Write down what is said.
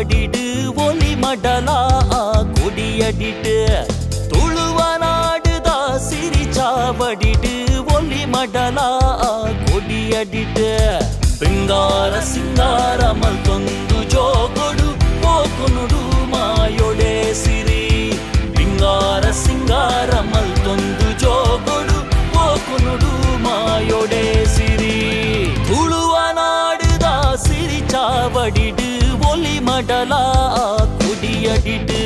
ஆடிடு ஒலி மடலா கொடியடிட்டு துழுவனாடுதா சிரிச்சாவடிடு ஒலி மடலா கொடியடிட்டு பிங்கார சிங்காரமல் தொந்து ஜோகொடு போக்குனுடு மாயொடே சிரி. பிங்கார சிங்காரமல் தொந்து ஜோகொடு போக்குனுடு மாயொடே சிரி. துழுவனாடுதா சிரிச்சாவடிடு ஒளி மடலா குடியடிட்டு